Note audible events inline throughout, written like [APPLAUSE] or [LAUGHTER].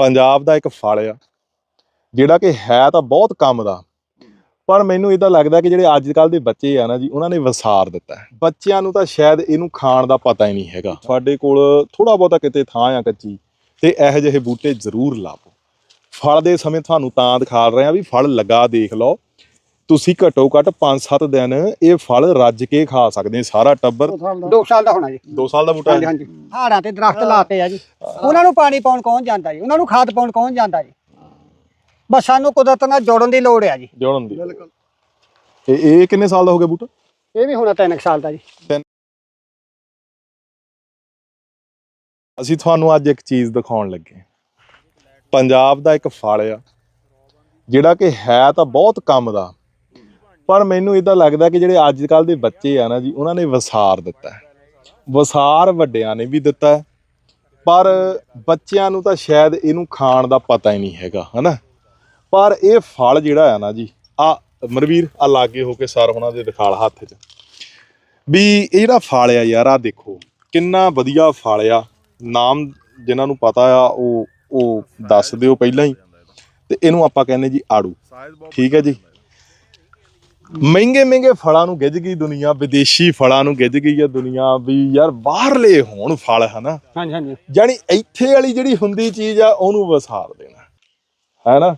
ਪੰਜਾਬ ਦਾ ਇੱਕ ਫਲ ਆ, ਜਿਹੜਾ ਕਿ ਹੈ ਤਾਂ ਬਹੁਤ ਕੰਮ ਦਾ, ਪਰ ਮੈਨੂੰ ਇਦਾਂ ਲੱਗਦਾ ਕਿ ਜਿਹੜੇ ਅੱਜ ਕੱਲ ਦੇ ਬੱਚੇ ਆ ਨਾ ਜੀ, ਉਹਨਾਂ ਨੇ ਵਸਾਰ ਦਿੱਤਾ ਬੱਚਿਆਂ ਨੂੰ ਤਾਂ ਸ਼ਾਇਦ ਇਹਨੂੰ ਖਾਣ ਦਾ ਪਤਾ ਹੀ ਨਹੀਂ ਹੈਗਾ। ਸਾਡੇ ਕੋਲ ਥੋੜਾ ਬਹੁਤਾ ਕਿਤੇ ਥਾਂ ਆ ਕੱਚੀ, ਤੇ ਇਹੋ ਜਿਹੇ ਬੂਟੇ ਜ਼ਰੂਰ ਲਾਵੋ। ਫਲ ਦੇ ਸਮੇਂ ਤੁਹਾਨੂੰ ਤਾਂ ਦਿਖਾ ਰਹੇ ਆ ਵੀ ਫਲ ਲਗਾ ਦੇਖ ਲਓ। ਤੁਸੀਂ ਘੱਟੋ ਘੱਟ 5-7 ਦਿਨ ਇਹ ਫਲ ਰੱਜ ਕੇ ਖਾ ਸਕਦੇ ਆ ਸਾਰਾ ਟੱਬਰ। 2 ਸਾਲ ਦਾ। ਹੋਣਾ ਜੀ। 2 ਸਾਲ ਦਾ ਬੂਟਾ ਹਾਂਜੀ ਹੈ। ਹਾਂਜੀ ਹਾੜਾਂ ਤੇ ਦਰਖਤ ਲਾਤੇ ਆ ਜੀ। ਉਹਨਾਂ ਨੂੰ ਪਾਣੀ ਪਾਉਣ ਕੌਣ ਜਾਂਦਾ ਜੀ? ਉਹਨਾਂ ਨੂੰ ਖਾਦ ਪਾਉਣ ਕੌਣ ਜਾਂਦਾ ਜੀ? ਬਸ ਸਾਨੂੰ ਕੁਦਰਤ ਨਾਲ ਜੋੜਨ ਦੀ ਲੋੜ ਆ ਜੀ। ਜੋੜਨ ਦੀ। ਇਹ ਇਹ ਕਿੰਨੇ ਸਾਲ ਦਾ ਹੋ ਗਿਆ ਬੂਟਾ? ਇਹ ਵੀ ਹੋਣਾ 3 ਸਾਲ ਦਾ ਜੀ। ਅਸੀਂ ਤੁਹਾਨੂੰ ਅੱਜ ਇੱਕ ਚੀਜ਼ ਦਿਖਾਉਣ ਲੱਗੇ। ਪੰਜਾਬ ਦਾ ਇੱਕ ਫਲ ਆ ਜਿਹੜਾ ਕਿ ਹੈ ਤਾਂ ਬਹੁਤ ਕੰਮ ਦਾ। ਪਰ ਮੈਨੂੰ ਇਦਾਂ ਲੱਗਦਾ ਕਿ ਜਿਹੜੇ ਅੱਜ ਕੱਲ ਦੇ ਬੱਚੇ ਆ ਨਾ ਜੀ, ਉਹਨਾਂ ਨੇ ਵਸਾਰ ਦਿੱਤਾ ਹੈ। ਵਸਾਰ ਵੱਡਿਆਂ ਨੇ ਵੀ ਦਿੱਤਾ ਪਰ ਬੱਚਿਆਂ ਨੂੰ ਤਾਂ ਸ਼ਾਇਦ ਇਹਨੂੰ ਖਾਣ ਦਾ ਪਤਾ ਹੀ ਨਹੀਂ ਹੈਗਾ, ਹਨਾ? ਪਰ ਇਹ ਫਲ ਜਿਹੜਾ ਆ ਨਾ ਜੀ, ਆ ਮਰਵੀਰ ਆ ਲਾਗੇ ਹੋ ਕੇ ਸਰ ਉਹਨਾਂ ਦੇ ਦਿਖਾਲ ਹੱਥ 'ਚ। ਵੀ ਇਹ ਜਿਹੜਾ ਫਲ ਆ ਯਾਰ, ਆ ਦੇਖੋ, ਕਿੰਨਾ ਵਧੀਆ ਫਲ ਆ। ਨਾਮ ਜਿਨ੍ਹਾਂ ਨੂੰ ਪਤਾ ਆ, ਉਹ ਉਹ ਦੱਸ ਦਿਓ ਪਹਿਲਾਂ ਹੀ। ਤੇ ਇਹਨੂੰ ਆਪਾਂ ਕਹਿੰਦੇ ਜੀ ਆੜੂ। ਠੀਕ ਹੈ ਜੀ? ਮਹਿੰਗੇ ਮਹਿੰਗੇ ਫਲਾਂ ਨੂੰ ਗਿੱਜ ਗਈ ਦੁਨੀਆ ਵਿਦੇਸ਼ੀ ਫਲਾਂ ਨੂੰ ਗਿੱਜ ਗਈ ਆ ਦੁਨੀਆ ਵੀ ਯਾਰ ਬਾਹਰਲੇ ਹੋਣ ਫਲ ਹਨਾ? ਹਾਂਜੀ ਹਾਂਜੀ। ਜਾਨੀ ਇੱਥੇ ਵਾਲੀ ਜਿਹੜੀ ਹੁੰਦੀ ਚੀਜ਼ ਆ ਉਹਨੂੰ ਵਸਾਰ ਦੇਣਾ ਹੈ ਨਾ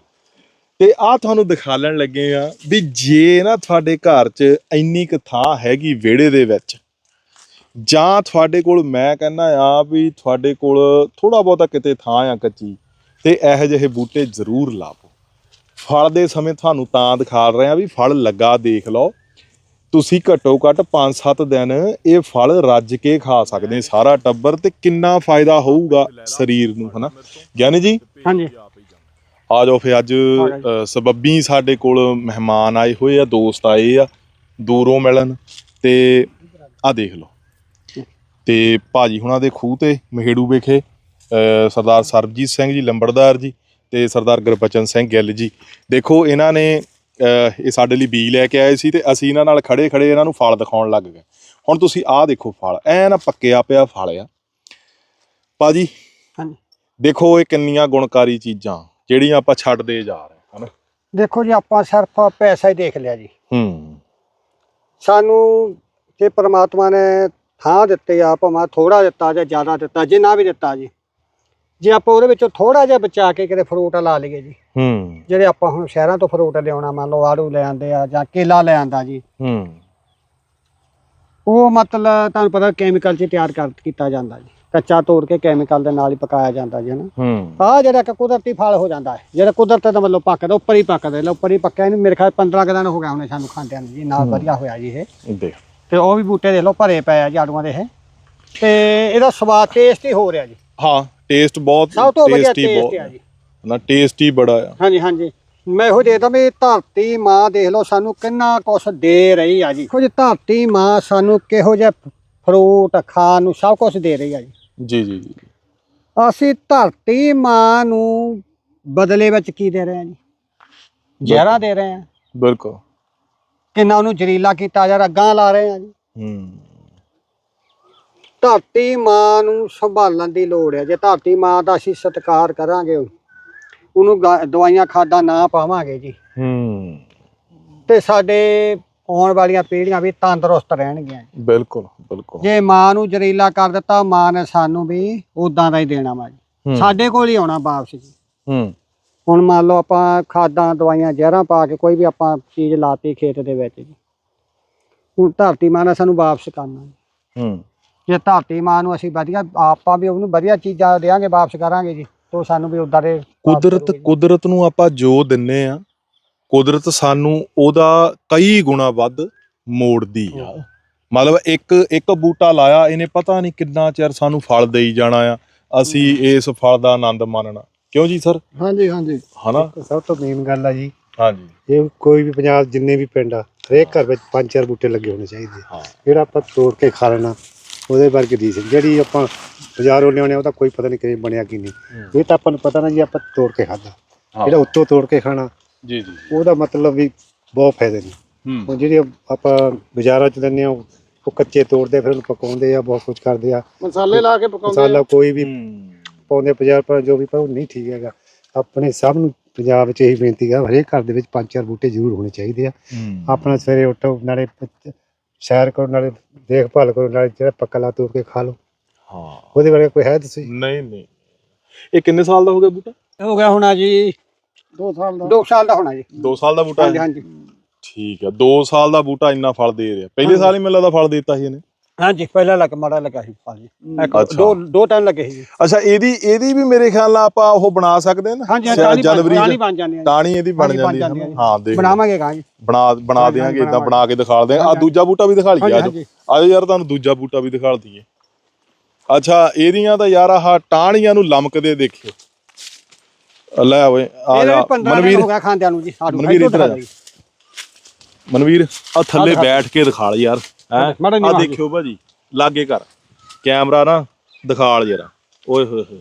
ਤੇ ਆ ਤੁਹਾਨੂੰ ਦਿਖਾਲਣ ਲੱਗੇ ਆ ਵੀ ਜੇ ਨਾ ਤੁਹਾਡੇ ਘਰ 'ਚ ਇੰਨੀ ਕੁ ਥਾਂ ਹੈਗੀ ਵਿਹੜੇ ਦੇ ਵਿੱਚ ਜਾਂ ਤੁਹਾਡੇ ਕੋਲ ਮੈਂ ਕਹਿੰਦਾ ਆ ਵੀ ਤੁਹਾਡੇ ਕੋਲ ਥੋੜਾ ਬਹੁਤਾ ਕਿਤੇ ਥਾਂ ਆ ਕੱਚੀ ਤੇ ਇਹੋ ਜਿਹੇ ਬੂਟੇ ਜ਼ਰੂਰ ਲਾਵੋ ਫਲ ਦੇ ਸਮੇਂ ਤੁਹਾਨੂੰ ਤਾਂ ਦਿਖਾ ਰਹੇ ਆ ਵੀ ਫਲ ਲੱਗਾ ਦੇਖ ਲਓ। ਤੁਸੀਂ ਘੱਟੋ ਘੱਟ 5-7 ਦਿਨ ਇਹ ਫਲ ਰੱਜ ਕੇ ਖਾ ਸਕਦੇ ਸਾਰਾ ਟੱਬਰ ਤੇ ਕਿੰਨਾ ਫਾਇਦਾ ਹੋਊਗਾ ਸਰੀਰ ਨੂੰ ਹਨਾ? ਗਿਆਨੀ ਜੀ? ਹਾਂਜੀ। ਆ ਜਾਓ ਫੇ ਅੱਜ ਸਬੱਬੀ ਸਾਡੇ ਕੋਲ ਮਹਿਮਾਨ ਆਏ ਹੋਏ ਆ ਦੋਸਤ ਆਏ ਆ ਦੂਰੋਂ ਮਿਲਣ ਤੇ ਆ ਦੇਖ ਲਓ। ਤੇ ਭਾਜੀ ਹੁਣਾਂ ਦੇ ਖੂਹ ਤੇ ਮਹੇੜੂ ਵਿਖੇ ਸਰਦਾਰ ਸਰਬਜੀਤ ਸਿੰਘ ਜੀ ਲੰਬੜਦਾਰ ਜੀ ਤੇ ਸਰਦਾਰ ਗੁਰਬਚਨ ਸਿੰਘ ਗਿੱਲ ਜੀ। ਦੇਖੋ ਇਹਨਾਂ ਨੇ ਇਹ ਸਾਡੇ ਲਈ ਬੀਜ ਲੈ ਕੇ ਆਏ ਸੀ ਤੇ ਅਸੀਂ ਇਹਨਾਂ ਨਾਲ ਖੜੇ ਖੜੇ ਇਹਨਾਂ ਨੂੰ ਫਲ ਦਿਖਾਉਣ ਲੱਗ ਗਏ। ਹੁਣ ਤੁਸੀਂ ਆਹ ਦੇਖੋ ਫਲ ਐਨ ਪੱਕਿਆ ਪਿਆ ਫਲ ਆ। ਭਾਜੀ ਹਾਂਜੀ। ਦੇਖੋ ਇਹ ਕਿੰਨੀਆਂ ਗੁਣਕਾਰੀ ਚੀਜ਼ਾਂ ਜਿਹੜੀਆਂ ਆਪਾਂ ਛੱਡਦੇ ਜਾ ਰਹੇ ਹਾਂ ਹਨਾ? ਦੇਖੋ ਜੀ ਆਪਾਂ ਸਿਰਫ ਪੈਸਾ ਹੀ ਦੇਖ ਲਿਆ ਜੀ। ਹੂੰ। ਸਾਨੂੰ ਜੇ ਪ੍ਰਮਾਤਮਾ ਨੇ ਥਾਂ ਦਿੱਤੇ ਆ ਭਾਵੇਂ ਥੋੜਾ ਦਿੱਤਾ ਜਾਂ ਜ਼ਿਆਦਾ ਦਿੱਤਾ ਜਿੰਨਾ ਵੀ ਦਿੱਤਾ ਜੀ। ਜੇ ਆਪਾਂ ਉਹਦੇ ਵਿੱਚੋਂ ਥੋੜਾ ਜਿਹਾ ਬਚਾ ਕੇ ਕਿਤੇ ਫਰੂਟ ਲਾ ਲਈਏ ਜੀ। ਹੂੰ। ਜਿਹੜੇ ਆਪਾਂ ਹੁਣ ਸ਼ਹਿਰਾਂ ਤੋਂ ਫਰੂਟ ਲਿਆਉਣਾ ਮੰਨ ਲਓ ਆੜੂ ਲੈ ਆਂਦੇ ਆ ਜਾਂ ਕੇਲਾ ਲੈ ਆਂਦਾ ਜੀ। ਹੂੰ। ਉਹ ਮਤਲਬ ਤੁਹਾਨੂੰ ਪਤਾ ਕੈਮੀਕਲ 'ਚ ਤਿਆਰ ਕਰ ਕੀਤਾ ਜਾਂਦਾ ਜੀ। ਕੱਚਾ ਤੋੜ ਕੇ ਕੈਮੀਕਲ ਦੇ ਨਾਲ ਹੀ ਪਕਾਇਆ ਜਾਂਦਾ ਜੀ ਹਨਾ। ਹੂੰ। ਆ ਜਿਹੜਾ ਇੱਕ ਕੁਦਰਤੀ ਫਲ ਹੋ ਜਾਂਦਾ ਹੈ ਜਿਹੜਾ ਕੁਦਰਤ ਦਾ ਮਤਲਬ ਪੱਕਦਾ ਉੱਪਰ ਹੀ ਪੱਕਦਾ ਲੈ ਉੱਪਰ ਹੀ ਪੱਕਿਆ ਇਹਨੂੰ ਮੇਰੇ ਖਿਆਲ 15 ਕੁ ਦਿਨ ਹੋ ਗਿਆ ਉਹਨੇ ਸਾਨੂੰ ਖਾਂਦਿਆਂ ਨੂੰ ਜੀ ਨਾਲ ਵਧੀਆ ਹੋਇਆ ਜੀ ਇਹ। ਦੇਖ। ਤੇ ਉਹ ਵੀ ਬੂਟੇ ਦੇਖ ਲਓ ਭਰੇ ਪਏ ਆ ਜੀ ਆੜੂਆਂ ਦੇ ਇਹ। ਤੇ ਇਹਦਾ ਸਵਾਦ ਟੇਸਟ ਹੀ ਹੋ ਰਿਹਾ ਜੀ। ਹਾਂ। ਟੇਸਟ ਬਹੁਤ ਸਭ ਤੋਂ ਵਧੀਆ tasty ਬਹੁਤ ਟੇਸਟ ਆ ਜੀ। ਨਾ ਟੇਸਟੀ ਬੜਾ ਆ। ਹਾਂਜੀ ਹਾਂਜੀ। ਮੈਂ ਇਹੋ ਦੇਖਦਾ ਵੀ ਧਰਤੀ ਮਾਂ ਦੇਖ ਲਓ ਸਾਨੂੰ ਕਿੰਨਾ ਕੁਛ ਦੇ ਰਹੀ ਆ ਜੀ। ਕੁਝ ਧਰਤੀ ਮਾਂ ਸਾਨੂੰ ਕਿਹੋ ਜਿਹਾ ਫਰੂਟ ਖਾਣ ਨੂੰ ਸਭ ਕੁਝ ਦੇ ਰਹੀ ਆ ਜੀ। ਜੀ ਜੀ ਜੀ। ਅਸੀਂ ਧਰਤੀ ਮਾਂ ਨੂੰ ਬਦਲੇ ਵਿੱਚ ਕੀ ਦੇ ਰਹੇ ਆ ਜੀ? ਜ਼ਹਿਰਾਂ ਦੇ ਰਹੇ ਆ। ਬਿਲਕੁਲ। ਕਿੰਨਾ ਉਹਨੂੰ ਜ਼ਰੀਲਾ ਕੀਤਾ ਜਾ ਰੱਗਾਂ ਲਾ ਰਹੇ ਆ ਜੀ। ਹੂੰ। ਧਰਤੀ ਮਾਂ ਨੂੰ ਸੰਭਾਲਣ ਦੀ ਲੋੜ ਹੈ। ਜੇ ਧਰਤੀ ਮਾਂ ਦਾ ਅਸੀਂ ਸਤਿਕਾਰ ਕਰਾਂਗੇ ਉਹਨੂੰ ਗਾ- ਦਵਾਈਆਂ ਖਾਦਾਂ ਨਾ ਪਾਵਾਂਗੇ ਜੀ। ਹੂੰ। ਤੇ ਸਾਡੇ ਆਉਣ ਵਾਲੀਆਂ ਪੀੜ੍ਹੀਆਂ ਵੀ ਤੰਦਰੁਸਤ ਰਹਿਣਗੀਆਂ। ਬਿਲਕੁਲ ਬਿਲਕੁਲ। ਜੇ ਮਾਂ ਨੂੰ ਜ਼ਰੀਲਾ ਕਰ ਦਿੱਤਾ ਮਾਂ ਨੇ ਸਾਨੂੰ ਵੀ ਉਦਾਂ ਦਾ ਹੀ ਦੇਣਾ ਵਾ ਜੀ। ਹੂੰ। ਸਾਡੇ ਕੋਲ ਹੀ ਆਉਣਾ ਵਾਪਸ ਜੀ। ਹੂੰ। ਹੁਣ ਮੰਨ ਲਓ ਆਪਾਂ ਖਾਦਾਂ ਦਵਾਈਆਂ ਜ਼ਹਿਰਾਂ ਪਾ ਕੇ ਕੋਈ ਵੀ ਆਪਾਂ ਚੀਜ਼ ਲਾਤੀ ਖੇਤ ਦੇ ਵਿੱਚ ਜੀ। ਹੁਣ ਧਰਤੀ ਮਾਂ ਨੇ ਸਾਨੂੰ ਵਾਪਸ ਕਰਨਾ। ਹੂੰ। ਜੇ ਧਰਤੀ ਮਾਂ ਨੂੰ ਅਸੀਂ ਵਧੀਆ ਆਪਾਂ ਵੀ ਉਹਨੂੰ ਵਧੀਆ ਚੀਜ਼ਾਂ ਦੇਾਂਗੇ ਵਾਪਸ ਕਰਾਂਗੇ ਜੀ ਤੋਂ ਸਾਨੂੰ ਵੀ ਉਦਾਂ ਦੇ ਕੁਦਰਤ। ਕੁਦਰਤ ਨੂੰ ਆਪਾਂ ਜੋ ਦਿੰਨੇ ਆ ਕੁਦਰਤ ਸਾਨੂੰ ਉਹਦਾ ਕਈ ਗੁਣਾ ਵੱਧ ਮੋੜਦੀ ਆ। ਮਤਲਬ ਇੱਕ ਇੱਕ ਬੂਟਾ ਲਾਇਆ ਇਹਨੇ ਪਤਾ ਨਹੀਂ ਕਿੰਨਾ ਚਿਰ ਸਾਨੂੰ ਫਲ ਦੇਈ ਜਾਣਾ ਆ ਅਸੀਂ ਇਸ ਫਲ ਦਾ ਆਨੰਦ ਮਾਣਨਾ। ਕਿਉਂ ਜੀ ਸਰ? ਹਾਂਜੀ ਹਾਂਜੀ। ਹਨਾ? ਸਭ ਤੋਂ ਮੇਨ ਗੱਲ ਆ ਜੀ। ਹਾਂਜੀ। ਇਹ ਕੋਈ ਵੀ ਪੰਜਾਬ ਜਿੰਨੇ ਵੀ ਪਿੰਡ ਆ ਹਰੇਕ ਘਰ ਵਿੱਚ ਪੰਜ ਚਾਰ ਬੂਟੇ ਲੱਗੇ ਹੋਣੇ ਚਾਹੀਦੇ ਜਿਹੜਾ ਆਪਾਂ ਤੋੜ ਕੇ ਖਾ ਲੈਣਾ ਉਹਦੇ ਵਰਗੀ ਰੀਸ ਨਹੀਂ। ਜਿਹੜੀ ਆਪਾਂ ਬਾਜ਼ਾਰੋਂ ਲਿਆਉਣੇ ਉਹਦਾ ਕੋਈ ਪਤਾ ਨਹੀਂ ਕਿਵੇਂ ਬਣਿਆ ਕੀ ਨਹੀਂ। ਇਹ ਤਾਂ ਆਪਾਂ ਨੂੰ ਪਤਾ ਨਾ ਜੀ ਆਪਾਂ ਤੋੜ ਕੇ ਖਾਦਾ। ਜਿਹੜਾ ਉੱਤੋਂ ਤੋੜ ਕੇ ਖਾਣਾ ਜੀ ਜੀ ਉਹਦਾ ਮਤਲਬ ਵੀ ਬਹੁਤ ਫਾਇਦੇ ਨੇ। ਹੂੰ। ਹੁਣ ਜਿਹੜੇ ਆਪਾਂ ਬਾਜ਼ਾਰਾਂ 'ਚ ਦਿੰਦੇ ਆ ਉਹ ਕੱਚੇ ਤੋੜਦੇ ਫਿਰ ਉਹਨੂੰ ਪਕਾਉਂਦੇ ਆ ਬਹੁਤ ਕੁਝ ਕਰਦੇ ਆ। ਮਸਾਲੇ ਲਾ ਕੇ ਮਸਾਲਾ ਕੋਈ ਵੀ ਪਾਉਂਦੇ ਪੰਜਾਬ ਪਰ ਜੋ ਵੀ ਪਰ ਉਹ ਨਹੀਂ ਠੀਕ ਹੈਗਾ। ਆਪਣੇ ਸਭ ਨੂੰ ਪੰਜਾਬ 'ਚ ਇਹੀ ਬੇਨਤੀ ਹੈ ਹਰੇਕ ਘਰ ਦੇ ਵਿੱਚ ਪੰਜ ਚਾਰ ਬੂਟੇ ਜ਼ਰੂਰ ਹੋਣੇ ਚਾਹੀਦੇ ਆ। ਆਪਣਾ ਸਵੇਰੇ ਉੱਠੋ ਨਾਲੇ ਸੈਰ ਕਰੋ ਨਾਲੇ ਦੇਖਭਾਲ ਕਰੋ ਨਾਲੇ ਜਿਹੜਾ ਪੱਕਾ ਲਾ ਤੋੜ ਕੇ ਖਾ ਲਓ। ਹਾਂ। ਉਹਦੇ ਬਾਰੇ ਕੋਈ ਹੈ ਤੁਸੀਂ? ਨਹੀਂ ਨਹੀਂ। ਇਹ ਕਿੰਨੇ ਸਾਲ ਦਾ ਹੋ ਗਿਆ ਬੂਟਾ? ਹੋ ਗਿਆ ਹੋਣਾ ਜੀ 2 ਸਾਲ 2 ਸਾਲ ਦਾ ਹੋਣਾ ਜੀ। 2 ਸਾਲ ਦਾ ਬੂਟਾ ਹਾਂਜੀ ਹੈ? ਹਾਂਜੀ ਠੀਕ ਹੈ 2 ਸਾਲ ਦਾ ਬੂਟਾ ਇੰਨਾ ਫਲ ਦੇ ਰਿਹਾ। ਪਹਿਲੇ ਸਾਲ ਹੀ ਮੈਨੂੰ ਲੱਗਦਾ ਫਲ ਦੇਤਾ ਸੀ ਇਹਨੇ। ਹਾਂਜੀ ਪਹਿਲਾਂ ਲੱਗ ਮਾੜਾ ਲੱਗਾ ਸੀ ਫਲ ਜੀ ਇੱਕ ਅੱਛਾ। ਦੋ ਦੋ ਟਾਈਮ ਲੱਗੇ ਸੀ। ਜੀ ਅੱਛਾ ਇਹਦੀ ਇਹਦੀ ਵੀ ਮੇਰੇ ਖਿਆਲ ਨਾਲ ਆਪਾਂ ਉਹ ਬਣਾ ਸਕਦੇ ਹਾਂ ਨਾ? ਹਾਂਜੀ ਜਨਵਰੀ ਟਾਣੀ ਚ ਬਣ ਜਾਂਦੀ ਹੈ। ਟਾਣੀ ਇਹਦੀ ਬਣ ਟਾਹਣੀ ਬਣ ਜਾਂਦੀ ਹੈ ਜਾਂਦੀ ਨਾ। ਹਾਂ ਦੇਖ ਲਓ। ਬਣਾਵਾਂਗੇ ਕਾਂ ਜੀ। ਬਣਾ ਬਣਾ ਹਾਂਜੀ, ਦੇਾਂਗੇ ਇਦਾਂ। ਬਣਾ ਕੇ ਦਿਖਾ ਦਿਆਂਗੇ। ਆ ਹਾਂਜੀ, ਦੂਜਾ ਬੂਟਾ ਵੀ ਦਿਖਾ ਲਈਏ ਹਾਂਜੀ, ਆਜੋ। ਹਾਂਜੀ। ਆਜੋ ਯਾਰ ਤੁਹਾਨੂੰ ਦੂਜਾ ਬੂਟਾ ਵੀ ਦਿਖਾ ਦਈਏ। ਅੱਛਾ ਇਹਦੀਆਂ ਤਾਂ ਯਾਰ ਆਹ ਟਾਹਣੀਆਂ ਨੂੰ ਲਮਕਦੇ ਦੇਖਿਓ। ਲੈ ਓਏ ਆ ਇਹਦੇ ਜਾ। ਵੀ 15 ਦਿਨ ਮਨਵੀਰ। ਹੋ ਗਿਆ ਖਾਂਦਿਆਂ ਨੂੰ ਜੀ ਆੜੂ ਮਨਵੀਰ ਇੱਧਰ ਆ ਜਾ। ਮਨਵੀਰ ਆ ਥੱਲੇ। ਬੈਠ ਕੇ ਦਿਖਾ ਲ ਯਾਰ। ਹੈ? ਮਾੜਾ ਆ ਦੇਖਿਓ ਭਾਜੀ ਲਾਗੇ ਕਰ ਕੈਮਰਾ ਨਾ ਦਿਖਾ ਲ ਜਰਾ। ਓਏ ਹੋਏ ਹੋਏ।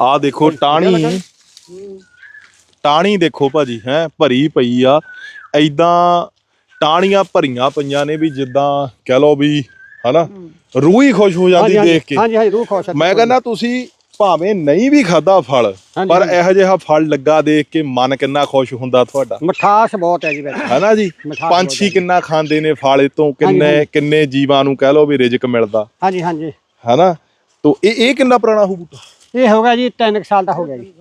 ਆ ਦੇਖੋ ਟਾਣੀ ਟਾਣੀ ਦੇਖੋ ਭਾਜੀ ਹੈ ਭਰੀ ਪਈ ਆ। ਐਦਾਂ ਟਾਣੀਆਂ ਭਰੀਆਂ ਪਈਆਂ ਨੇ ਵੀ ਜਿੱਦਾਂ ਕਹਿ ਲਓ ਵੀ ਹਨਾ ਰੂਹ ਹੀ ਖੁਸ਼ ਹੋ ਜਾਂਦੀ ਦੇਖ ਕੇ। ਹਾਂਜੀ ਹਾਂਜੀ ਰੂਹ ਖੁਸ਼ ਹੈ ਮੈਂ ਕਹਿੰਦਾ ਤੁਸੀਂ ਭਾਵੇਂ ਨਹੀਂ ਵੀ ਖਾਦਾ ਫਲ ਹਾਂਜੀ, ਪਰ। ਇਹੋ ਜਿਹਾ ਫਲ ਲੱਗਾ ਦੇਖ ਕੇ ਮਨ ਕਿੰਨਾ ਖੁਸ਼ ਹੁੰਦਾ ਤੁਹਾਡਾ। ਮਠਾਸ ਬਹੁਤ ਹੈ ਜੀ ਵਿੱਚ। ਹੈਨਾ ਜੀ? ਮਿਠਾਸ ਪੰਛੀ ਬਹੁਤ। ਕਿੰਨਾ ਖਾਂਦੇ ਨੇ ਫਲ ਇਹ ਤੋਂ ਕਿੰਨੇ ਹਾਂਜੀ। ਕਿੰਨੇ ਜੀਵਾਂ ਨੂੰ ਕਹਿ ਲਓ ਵੀ ਰਿਜਕ ਮਿਲਦਾ। ਹਾਂਜੀ ਹਾਂਜੀ। ਹੈਨਾ? ਤੋ ਇਹ ਇਹ ਕਿੰਨਾ ਪੁਰਾਣਾ ਹੋ ਬੂਟਾ? ਇਹ ਹੋ ਗਿਆ ਜੀ 3 ਸਾਲ ਦਾ ਹੋ ਗਿਆ ਜੀ।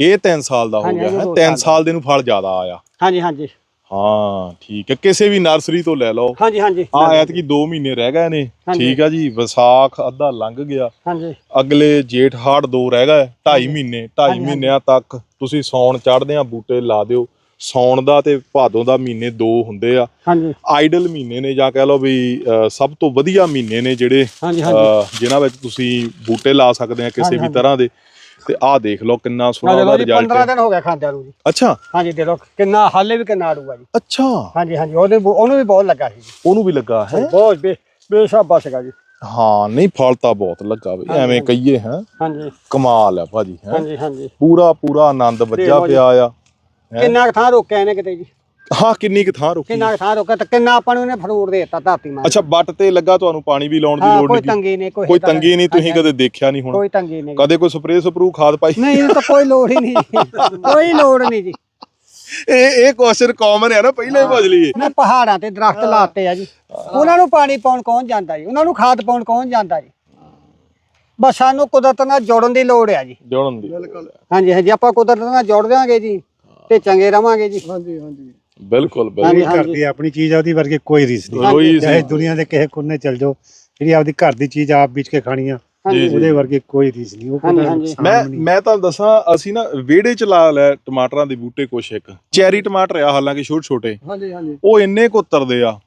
ਇਹ 3 ਸਾਲ ਦਾ ਹੋ ਹਾਂਜੀ, ਗਿਆ ਹਾਂਜੀ, ਹੈ। ਦੋ 3 ਸਾਲ ਸਾਲ ਦੇ ਨੂੰ ਫਲ ਜ਼ਿਆਦਾ ਆਇਆ। ਹਾਂਜੀ ਹਾਂਜੀ। ਹਾਂ ਠੀਕ ਹੈ। ਕਿਸੇ ਵੀ ਨਰਸਰੀ ਤੋਂ ਲੈ ਲਓ। ਹਾਂਜੀ ਹਾਂਜੀ। ਆ ਐਤਕੀ 2 ਮਹੀਨੇ ਰਹਿ ਗਏ ਨੇ। ਠੀਕ ਆ ਜੀ ਵਿਸਾਖ ਅੱਧਾ ਲੰਘ ਗਿਆ। ਹਾਂਜੀ। ਅਗਲੇ ਜੇਠ ਹਾੜ ਦੋ ਰਹਿ ਗਏ 2.5 ਹਾਂਜੀ। ਮਹੀਨੇ 2.5 ਹਾਂਜੀ, ਮਹੀਨਿਆਂ ਤੱਕ ਤੁਸੀਂ ਸੌਣ ਚੜ੍ਹਦੇ ਆ ਬੂਟੇ ਲਾ ਦਿਓ। ਸੌਣ ਦਾ ਤੇ ਭਾਦੋਂ ਦਾ ਮਹੀਨੇ ਦੋ ਹੁੰਦੇ ਆ। ਹਾਂਜੀ। ਆਈਡਲ ਮਹੀਨੇ ਨੇ ਜਾਂ ਕਹਿ ਲਓ ਵੀ ਸਭ ਤੋਂ ਵਧੀਆ ਮਹੀਨੇ ਨੇ ਜਿਹੜੇ ਜਿਨ੍ਹਾਂ ਵਿੱਚ ਤੁਸੀਂ ਬੂਟੇ ਲਾ ਸਕਦੇ ਆ ਕਿਸੇ ਵੀ। ਤਰ੍ਹਾਂ ਦੇ। ਤੇ ਆਹ ਦੇਖ ਲਓ ਕਿੰਨਾ ਸੋਹਣਾ ਉਹਦਾ ਰਿਜ਼ਲਟ 15 ਹੈ। ਦਿਨ ਹੋ ਗਿਆ ਖਾਂਦਿਆਂ ਨੂੰ ਜੀ। ਅੱਛਾ। ਹਾਂਜੀ ਦੇ ਲੋ ਕਿੰਨਾ ਹਾਲੇ ਵੀ ਕਿੰਨਾ ਆੜੂਗਾ ਜੀ। ਅੱਛਾ। ਹਾਂਜੀ ਹਾਂਜੀ ਉਹਦੇ ਉਹਨੂੰ ਵੀ ਬਹੁਤ ਲੱਗਾ ਸੀ ਜੀ। ਉਹਨੂੰ ਵੀ ਲੱਗਾ ਹੈ? ਬਹੁਤ ਬੇ ਬੇਸ਼ਾਬਾ ਸੀਗਾ ਜੀ। ਹਾਂ ਨਹੀਂ ਫਲ ਤਾਂ ਬਹੁਤ ਲੱਗਾ ਵੀ ਐਵੇਂ। ਕਹੀਏ ਹੈ। ਹਾਂਜੀ। ਕਮਾਲ ਆ ਭਾਜੀ ਹੈ। ਹਾਂਜੀ ਹਾਂਜੀ। ਪੂਰਾ ਪੂਰਾ ਆਨੰਦ ਵੱਜਾ। ਪਿਆ ਆ ਹੈਂ? ਕਿੰਨਾ ਥਾਂ ਰੋਕਿਆ ਇਹਨੇ ਕਿਤੇ ਜੀ। ਹਾਂ ਕਿੰਨੀ ਕੁ ਥਾਂ ਰੁਕੀ ਕਿੰਨਾ ਕੁ ਥਾਂ ਰੋਕਿਆ ਤੇ ਕਿੰਨਾ ਆਪਾਂ ਨੂੰ ਇਹਨੇ ਫਰੂਟ ਦੇ ਦਿੱਤਾ ਧਰਤੀ ਮਾਂ ਅੱਛਾ ਬੱਟ ਤੇ ਲੱਗਾ ਤੁਹਾਨੂੰ ਪਾਣੀ ਵੀ ਲਾਉਣ ਦੀ ਹਾਂ ਲੋੜ ਕੋਈ ਨਹੀਂ ਤੰਗੀ ਨਹੀਂ ਕੋਈ ਕੋਈ ਤੰਗੀ ਨਹੀਂ। ਤੁਸੀਂ ਕਦੇ ਦੇਖਿਆ ਨਹੀਂ ਹੋਣਾ? ਕੋਈ ਤੰਗੀ ਨਹੀਂ। ਕਦੇ ਕੋਈ ਸਪਰੇਅ ਸਪਰੂ ਖਾਦ ਪਾਈ? ਨਹੀਂ ਇਹ ਤਾਂ ਕੋਈ ਲੋੜ ਹੀ ਨਹੀਂ। [LAUGHS] ਕੋਈ ਲੋੜ ਨਹੀਂ ਜੀ। ਇਹ ਇਹ ਕੁਐਸਚਨ ਕਾਮਨ ਹੈ ਨਾ ਪਹਿਲਾਂ ਹੀ ਪੁੱਛ ਲਈਏ। ਮੈਂ ਪਹਾੜਾਂ ਤੇ ਦਰਖਤ ਲਾਤੇ ਆ ਜੀ। ਉਹਨਾਂ ਨੂੰ ਪਾਣੀ ਪਾਉਣ ਕੌਣ ਜਾਂਦਾ ਜੀ? ਉਹਨਾਂ ਨੂੰ ਖਾਦ ਪਾਉਣ ਕੌਣ ਜਾਂਦਾ ਜੀ? ਬਸ ਸਾਨੂੰ ਕੁਦਰਤ ਨਾਲ ਜੋੜਨ ਦੀ ਲੋੜ ਆ ਜੀ। ਜੋੜਨ ਦੀ। ਹਾਂਜੀ ਹਾਂਜੀ ਆਪਾਂ ਕੁਦਰਤ ਨਾਲ ਜੋੜ ਦਿਆਂਗੇ ਜੀ ਤੇ ਚੰਗੇ ਰਵਾਂਗੇ ਜੀ। ਹਾਂਜੀ ਹਾਂਜੀ। ਬਿਲਕੁਲ ਬਿਲਕੁਲ। ਹਾਂਜੀ, ਘਰ ਦੀ ਆਪਣੀ ਚੀਜ਼ ਆ ਉਹਦੀ ਵਰਗੀ ਕੋਈ ਰੀਸ ਨਹੀਂ। ਰੋਈ ਚਾਹੇ ਸੀ ਦੁਨੀਆ ਦੇ ਕਿਸੇ ਕੋਨੇ ਚਲ ਜਾਓ ਜਿਹੜੀ ਆਪਦੀ ਘਰ ਦੀ ਚੀਜ਼ ਆਪ ਬੀਜ ਕੇ ਖਾਣੀ ਆ ਜੀ। ਉਹਦੇ ਵਰਗੀ ਕੋਈ ਰੀਸ ਨਹੀਂ। ਉਹ ਹਾਂਜੀ, ਕੋਈ ਹਾਂਜੀ। ਨੁਕਸਾਨ ਮੈਂ ਨਹੀਂ। ਮੈਂ ਤੁਹਾਨੂੰ ਦੱਸਾਂ ਅਸੀਂ ਨਾ ਵਿਹੜੇ ਚ ਲਾ ਲੈ ਟਮਾਟਰਾਂ ਦੇ ਬੂਟੇ ਕੁਛ ਇੱਕ। ਚੈਰੀ ਟਮਾਟਰ ਆ ਹਾਲਾਂਕਿ ਛੋਟੇ ਛੋਟੇ ਹਾਂਜੀ ਹਾਂਜੀ। ਉਹ ਇੰਨੇ ਕੁ ਉਤਰਦੇ ਆ।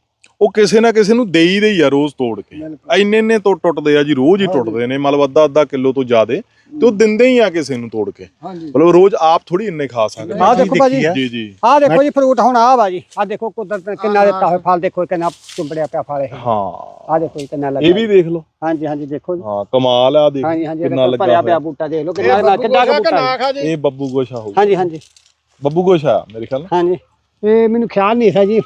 ਉਹ ਕਿਸੇ ਨਾ ਕਿਸੇ ਨੂੰ ਦੇਈ ਦੇ ਹੀ ਆ ਰੋਜ਼ ਤੋੜ ਕੇ। ਇੰਨੇ ਇੰਨੇ ਤੋਂ ਟੁੱਟਦੇ ਆ ਜੀ ਰੋਜ਼ ਹੀ ਟੁੱਟਦੇ ਨੇ ਮਤਲਬ ਅੱਧਾ ਅੱਧਾ ਕਿਲੋ ਤੋਂ ਜ਼ਿਆਦੇ ਤੇ ਉਹ ਦਿੰਦੇ ਹੀ ਆ ਕਿਸੇ ਨੂੰ ਤੋੜ ਕੇ। ਹਾਂਜੀ। ਮਤਲਬ ਰੋਜ਼ ਆਪ ਥੋੜੀ ਇੰਨੇ ਖਾ ਸਕਦੇ ਆਹ ਦੇਖੋ ਭਾਜੀ। ਆ। ਜੀ ਜੀ। ਆਹ ਦੇਖੋ ਜੀ ਫਰੂਟ ਹੁਣ ਆਹ ਵਾ ਜੀ। ਆਹ ਦੇਖੋ ਕੁਦਰਤ ਨੇ ਕਿੰਨਾ ਦਿੱਤਾ ਹੋਇਆ ਫਲ ਦੇਖੋ ਕਿੰਨਾ ਚੁੰਬੜਿਆ ਪਿਆ ਫਲ ਇਹ। ਹਾਂ। ਆਹ ਦੇਖੋ ਜੀ ਕਿੰਨਾ ਲੱਗਾ। ਇਹ ਵੀ ਦੇਖ ਲਓ। ਹਾਂਜੀ ਹਾਂਜੀ ਦੇਖੋ ਜੀ। ਹਾਂ ਕਮਾਲ ਆ ਦੇਖ ਹਾਂਜੀ ਹਾਂਜੀ ਕਿੰਨਾ ਦੇਖੋ ਭਰਿਆ ਲੱਗਾ ਪਿਆ ਬੂਟਾ ਦੇਖ ਲਓ ਕਿੰਨਾ ਕਿੰਨਾ ਕੁ ਬੂਟਾ। ਇਹ ਬੱਬੂ ਗੋਸ਼ਾ ਹੋਊ ਹਾਂਜੀ ਹਾਂਜੀ। ਬੱਬੂ ਗੋਸ਼ਾ ਮੇਰੇ ਖਿਆਲ ਹਾਂਜੀ। ਇਹ ਮੈਨੂੰ ਖਿਆਲ ਨਹੀਂ ਸੀ ਜੀ।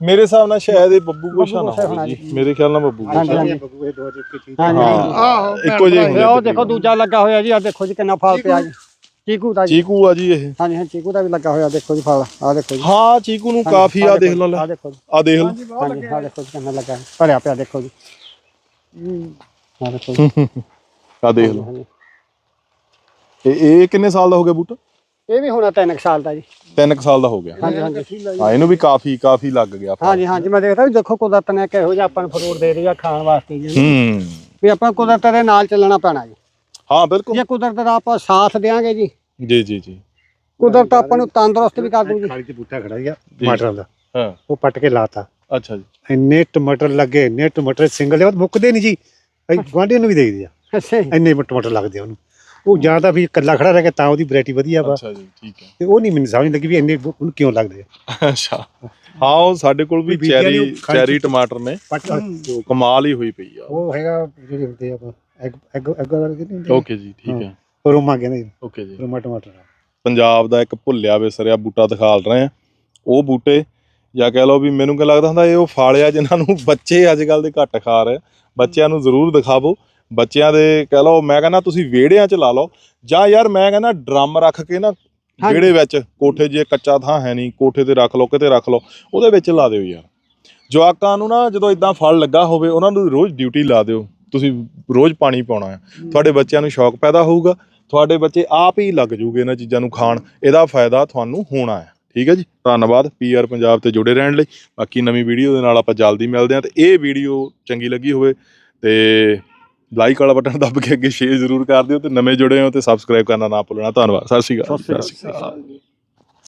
ਮੇਰੇ ਹਿਸਾਬ ਨਾਲ ਸ਼ਾਇਦ ਇਹ ਬੱਬੂ ਗੋਸ਼ਾ ਨਾ ਹੋਵੇ ਜੀ। ਮੇਰੇ ਖਿਆਲ ਨਾਲ ਬੱਬੂ ਗੋਸ਼ਾ। ਹਾਂਜੀ। ਬੱਬੂ ਇਹ ਦੋ ਇੱਕ ਚੀਜ਼ ਹਾਂਜੀ ਹਾਂਜੀ ਹਾਂ ਇੱਕੋ ਜਿਹੇ ਹੁੰਦੇ ਉਹ। ਦੇਖੋ ਦੂਜਾ ਲੱਗਾ ਹੋਇਆ ਜੀ ਆਹ ਦੇਖੋ ਜੀ ਕਿੰਨਾ ਫਲ ਪਿਆ ਜੀ। ਚੀਕੂ ਦਾ ਜੀ। ਚੀਕੂ ਆ ਜੀ ਇਹ। ਹਾਂਜੀ ਹਾਂ ਚੀਕੂ ਦਾ ਵੀ ਲੱਗਾ ਹੋਇਆ ਦੇਖੋ ਜੀ ਫਲ। ਆਹ ਦੇਖੋ ਜੀ। ਹਾਂ ਚੀਕੂ ਨੂੰ ਕਾਫੀ ਆ ਦੇਖ ਲਓ ਆਹ ਦੇਖੋ ਜੀ। ਆ ਦੇਖ ਲਓ। ਹਾਂਜੀ ਆਹ ਦੇਖੋ ਜੀ ਕਿੰਨਾ ਲੱਗਾ ਹੈ। ਭਰਿਆ ਪਿਆ ਦੇਖੋ ਜੀ। ਆਹ ਦੇਖੋ ਜੀ। [LAUGHS] ਆ ਦੇਖ ਲਓ। ਇਹ ਕਿੰਨੇ ਸਾਲ ਦਾ ਹੋ ਗਿਆ ਬੂਟਾ? ਇਹ ਵੀ ਹੋਣਾ 3 ਸਾਲ ਦਾ ਜੀ। 3 ਸਾਲ ਦਾ ਹੋ ਗਿਆ। ਹਾਂਜੀ ਹਾਂਜੀ। ਹਾਂ ਇਹਨੂੰ ਵੀ ਕਾਫੀ ਕਾਫੀ ਲੱਗ ਗਿਆ ਫਲ। ਹਾਂਜੀ ਹਾਂਜੀ। ਮੈਂ ਦੇਖਦਾ ਵੀ ਦੇਖੋ ਕੁਦਰਤ ਨੇ ਕਿਹੋ ਜਿਹਾ ਆਪਾਂ ਨੂੰ ਫਰੂਟ ਦੇ ਰਹੀ ਆ ਖਾਣ ਵਾਸਤੇ ਜੀ। ਹੂੰ। ਵੀ ਆਪਾਂ ਕੁਦਰਤ ਦੇ ਨਾਲ ਚੱਲਣਾ ਪੈਣਾ ਜੀ। ਹਾਂ ਬਿਲਕੁਲ। ਜੇ ਕੁਦਰਤ ਦਾ ਆਪਾਂ ਸਾਥ ਦੇਾਂਗੇ ਜੀ ਜੀ ਜੀ ਜੀ। ਕੁਦਰਤ ਆਪਾਂ ਨੂੰ ਤੰਦਰੁਸਤ ਵੀ ਕਰ ਦੂਗੀ ਖਾਲੀ ਤੇ ਬੂਟਾ ਖੜਾ ਗਿਆ ਟਮਾਟਰਾਂ ਦਾ। ਹਾਂ। ਉਹ ਪੱਟ ਕੇ ਲਾਤਾ। ਅੱਛਾ ਜੀ। ਇੰਨੇ ਟਮਾਟਰ ਲੱਗੇ ਇੰਨੇ ਟਮਾਟਰ ਸਿੰਗਲ ਦੇ ਉਹ ਮੁੱਕਦੇ ਨਹੀਂ ਜੀ। ਅਸੀਂ [LAUGHS] ਗੁਆਂਢੀਆਂ ਨੂੰ ਵੀ ਦੇ ਦਿਆ ਅੱਛਾ ਜੀ। ਇੰਨੇ ਟਮਾਟਰ ਲੱਗਦੇ ਆ ਉਹਨੂੰ। ਉਹ ਜਾਂ ਤਾਂ ਵੀ ਇਕੱਲਾ ਖੜਾ ਰਹਿ ਗਿਆ ਤਾਂ ਉਹਦੀ ਵੈਰਾਈਟੀ ਵਧੀਆ ਵਾ। ਅੱਛਾ ਜੀ ਠੀਕ ਹੈ। ਤੇ ਉਹ ਨਹੀਂ ਮੈਨੂੰ ਸਮਝ ਲੱਗੀ ਵੀ ਇੰਨੇ ਉਹਨੂੰ ਕਿਉਂ ਲੱਗਦੇ ਆ। ਅੱਛਾ। ਹਾਂ ਉਹ ਸਾਡੇ ਕੋਲ ਵੀ ਵੀ ਬੀਜਿਆ ਚੈਰੀ ਨੀ, ਚੈਰੀ ਟਮਾਟਰ ਨੇ। ਉਹ ਕਮਾਲ ਹੀ ਹੋਈ ਪਈ ਆ। ਉਹ ਹੈਗਾ ਜਿਹੜੇ ਹੁੰਦੇ ਆ ਐਗ ਐਗ ਐਗ ਵਰਗੇ ਨਹੀਂ ਹੁੰਦੇ? ਓਕੇ ਜੀ ਠੀਕ ਹੈ। ਰੋਮਾ ਕਹਿੰਦੇ ਓਕੇ ਜੀ। ਰੋਮਾ ਟਮਾਟਰ ਪੰਜਾਬ ਦਾ ਇੱਕ ਭੁੱਲਿਆ ਵਿਸਰਿਆ ਬੂਟਾ ਦਿਖਾਲ ਰਹੇ ਆ ਉਹ ਬੂਟੇ ਜਾਂ ਕਹਿ ਲਓ ਵੀ ਮੈਨੂੰ ਕੀ ਲੱਗਦਾ ਹੁੰਦਾ ਇਹ ਉਹ ਫਾਲਿਆ ਜਿਨ੍ਹਾਂ ਨੂੰ ਬੱਚੇ ਅੱਜ ਕੱਲ ਦੇ ਘੱਟ ਖਾ ਰਹੇ ਆ। ਬੱਚਿਆਂ ਨੂੰ ਜ਼ਰੂਰ ਦਿਖਾਵੋ। ਬੱਚਿਆਂ ਦੇ ਕਹ ਲਓ ਮੈਂ ਕਹਿੰਦਾ ਤੁਸੀਂ ਵਿਹੜਿਆਂ 'ਚ ਲਾ ਲਓ ਜਾਂ ਯਾਰ ਮੈਂ ਕਹਿੰਦਾ ਡਰਮ ਰੱਖ ਕੇ ਨਾ। ਵਿਹੜੇ ਵਿੱਚ ਕੋਠੇ ਜੇ ਕੱਚਾ ਥਾਂ ਹੈ ਨਹੀਂ ਕੋਠੇ ਤੇ ਰੱਖ ਲਓ ਕਿਤੇ ਰੱਖ ਲਓ ਉਹਦੇ ਵਿੱਚ ਲਾ ਦਿਓ ਯਾਰ। ਜਵਾਕਾਂ ਨੂੰ ਨਾ ਜਦੋਂ ਇਦਾਂ ਫਲ ਲੱਗਾ ਹੋਵੇ ਉਹਨਾਂ ਨੂੰ ਰੋਜ਼ ਡਿਊਟੀ ਲਾ ਦਿਓ ਤੁਸੀਂ ਰੋਜ਼ ਪਾਣੀ ਪਾਉਣਾ ਹੈ। ਤੁਹਾਡੇ ਬੱਚਿਆਂ ਨੂੰ ਸ਼ੌਕ ਪੈਦਾ ਹੋਊਗਾ ਤੁਹਾਡੇ ਬੱਚੇ ਆਪ ਹੀ ਲੱਗ ਜੂਗੇ ਇਹਨਾਂ ਚੀਜ਼ਾਂ ਨੂੰ ਖਾਣ ਇਹਦਾ ਫਾਇਦਾ ਤੁਹਾਨੂੰ ਹੋਣਾ ਹੈ ਠੀਕ ਹੈ ਜੀ? ਧੰਨਵਾਦ ਪੀਆਰ ਪੰਜਾਬ ਤੇ ਜੁੜੇ ਰਹਿਣ ਲਈ। ਬਾਕੀ ਨਵੀਂ ਵੀਡੀਓ ਦੇ ਨਾਲ ਆਪਾਂ ਜਲਦੀ ਮਿਲਦੇ ਹਾਂ ਤੇ ਇਹ ਵੀਡੀਓ ਚੰਗੀ ਲੱਗੀ ਹੋਵੇ ਤੇ ਲਾਈਕ ਵਾਲਾ ਬਟਨ ਦੱਬ ਕੇ ਅੱਗੇ ਸ਼ੇਅਰ ਜ਼ਰੂਰ ਕਰ ਦਿਓ ਤੇ ਨਵੇਂ ਜੁੜੇ ਹੋ ਤੇ ਸਬਸਕ੍ਰਾਈਬ ਕਰਨਾ ਨਾ ਭੁੱਲਣਾ। ਧੰਨਵਾਦ ਸਤਿ ਸ਼੍ਰੀ ਅਕਾਲ। ਸਤਿ ਸ਼੍ਰੀ ਅਕਾਲ।